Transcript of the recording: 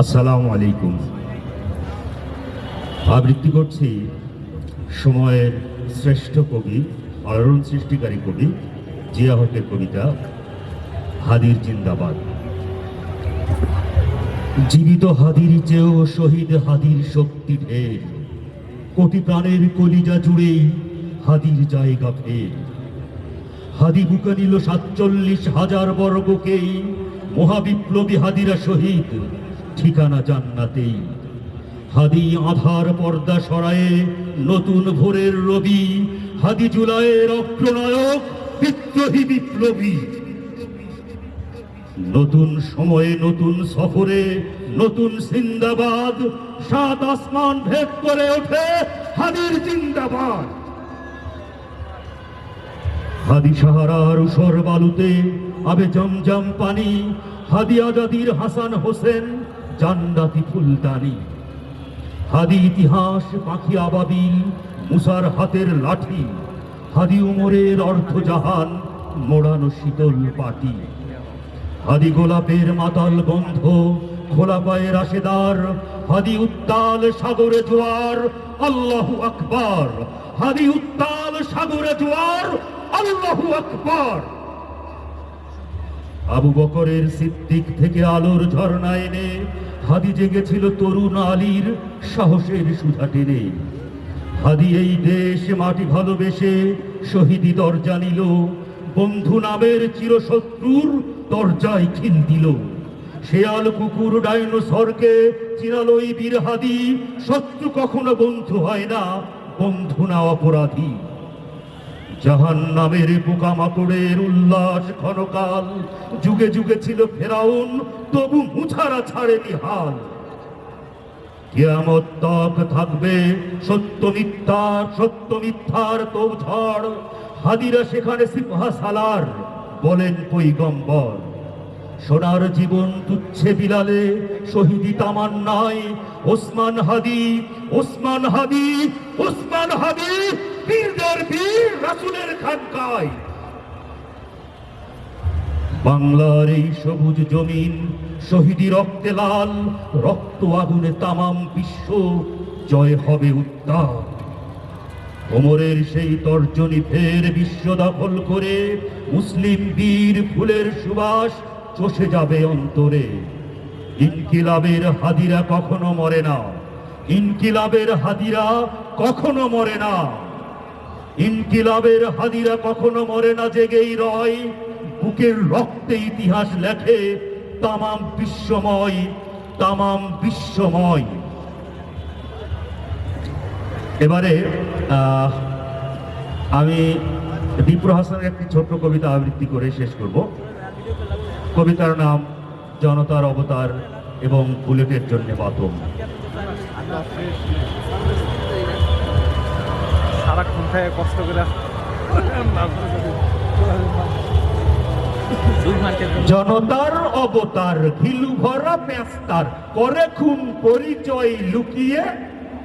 আসসালামু আলাইকুম। আবৃত্তি করছি সময়ের শ্রেষ্ঠ কবি আলোড়ন সৃষ্টিকারী কবি, জিয়া হকের কবিতা, হাদির জিন্দাবাদ। জীবিত হাদির চেয়েও শহীদ হাদির শক্তি ঢের। কোটি প্রাণের কলিজা জুড়েই হাদির জায়গা ফের। হাদি বুকে নিল সাতচল্লিশ হাজার বর্গকেই, মহাবিপ্লবী হাদিরা শহীদ। ঠিকানা জান্নাতেই হাদি আধার পর্দা সরায়ে নতুন ভোরের রবি। হাদি জুলাইয়ের অগ্রনায়ক বিদ্রোহী বিপ্লবী। নতুন সময়ে নতুন সফরে নতুন সিন্দাবাদ। সাত আসমান ভেদ করে ওঠে হাদির জিন্দাবাদ। হাদি সাহারার উসর বালুতে আবে জমজম পানি। হাদি আজাদির হাসান হোসেন জান্নাতি ফুলদানি। হাদি ইতিহাস পাখি আবাবিল মুসার হাতের লাঠি। হাদি উমরের অর্থ জাহান মোড়ানো শীতল পাটি। হাদি গোলাপের মাতাল গন্ধ, খোলা পায়ের আশেদার হাদি উত্তাল সাগরে জোয়ার, আল্লাহু আকবার। হাদি উত্তাল সাগরে জোয়ার, আল্লাহু আকবার। আবু বকরের সিদ্দিক থেকে আলোর ঝর্ণা এনে হাদি জেগেছিল তরুণ আলীর সাহসের সুধা টেনে। হাদি এই দেশ মাটি ভালোবেসে শহীদি দরজা নিল, বন্ধু নামের চিরশত্রুর দরজায় খিল দিল। শেয়াল কুকুর ডাইনোসরকে চিরালই বীর হাদি, শত্রু কখনো বন্ধু হয় না, বন্ধু না অপরাধী। জাহান নামের পোকামাকড়ের উল্লাস ক্ষণকাল। যুগে যুগে ছিল ফেরাউন, তবু মুছারা ছাড়েনি হাল। কেয়ামত তক থাকবে, সত্য মিথ্যার সত্য মিথ্যার তো ঝড় হাদিরা সেখানে সিপহা সালার, বলেন পৈগম্বর। সোনার জীবন তুচ্ছে বিলালে, শহীদি ওসমান হাদি ওসমান হাদি ওসমান হাদি বীর বাংলার এই সবুজ জমিন শহীদি রক্তে লাল, রক্ত আগুনে তামাম বিশ্ব জয় হবে উত্তাপ ওমরের সেই তর্জনী ফের বিশ্ব দখল করে মুসলিম বীর ফুলের সুবাস চষে যাবে অন্তরে। ইনকিলাবের হাদিরা কখনো মরে না, ইনকিলাবের হাদিরা কখনো মরে না। ইনকিলাবের হাদিরা কখনো মরে না জেগেই রয়। বুকের রক্তে ইতিহাস লেখে, তামাম বিশ্বময় তামাম বিশ্বময়। এবারে আমি দীপুর হাসানের একটি ছোট্ট কবিতা আবৃত্তি করে শেষ করব। কবিতার নাম জনতার অবতার এবং বুলেটের জন্য বাতম। সারাক্ষণ থেকে কষ্ট করে জনতার অবতার ঘিলু ভরা পেস্তার করে খুন পরিচয় লুকিয়ে